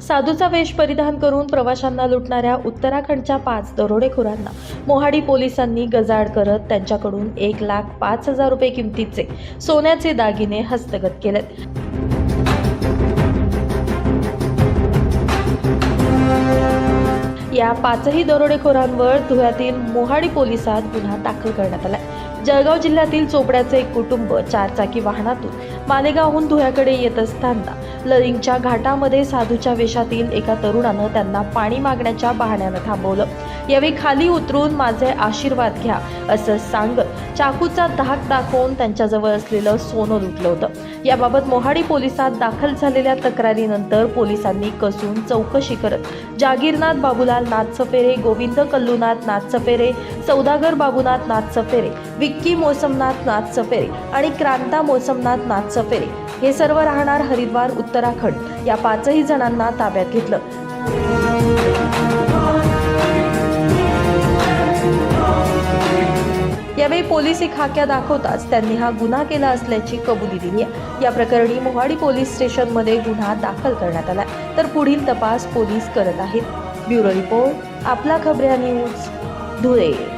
साधूचा वेश परिधान करून प्रवाशांना लुटणाऱ्या उत्तराखंडच्या पाच दरोडेखोरांना मोहाडी पोलिसांनी गजाड करत त्यांच्याकडून एक लाख पाच हजार रुपये किमतीचे सोन्याचे दागिने हस्तगत केलेत. या पाचही दरोडेखोरांवर धुळ्यातील मोहाडी पोलिसात गुन्हा दाखल करण्यात आलाय. जळगाव जिल्ह्यातील चोपड्याचे एक कुटुंब चारचाकी वाहनातून मालेगावहून धुळ्याकडे येत असताना लरिंगच्या घाटामध्ये साधूच्या वेशातील एका तरुणानं त्यांना पाणी मागण्याच्या बहाण्यानं थांबवलं. यावेळी खाली उतरून माझे आशीर्वाद घ्या असं सांगत चाकूचा धाक दाखवून त्यांच्याजवळ असलेलं सोनं लुटलं होतं. याबाबत मोहाडी पोलिसात दाखल झालेल्या तक्रारीनंतर पोलिसांनी कसून चौकशी करत जागीरनाथ बाबूलाल नाथसफेरे गोविंद कल्लूनाथ नाथ सफेरे सौदागर बाबूनाथ नाथसफेरे विक्की मोसमनाथ नाथ सफेरे आणि क्रांता मोसमनाथ नाथ सफेरे हे सर्व राहणार हरिद्वार उत्तराखंड. या पाचही जणांना ताब्यात घेतलं. यावेळी पोलिसी खाक्या दाखवताच त्यांनी हा गुन्हा केला असल्याची कबुली दिली आहे. या प्रकरणी मोहाडी पोलीस स्टेशनमध्ये गुन्हा दाखल करण्यात आला तर पुढील तपास पोलीस करत आहेत. ब्युरो रिपोर्ट आपला खबऱ्या न्यूज धुळे.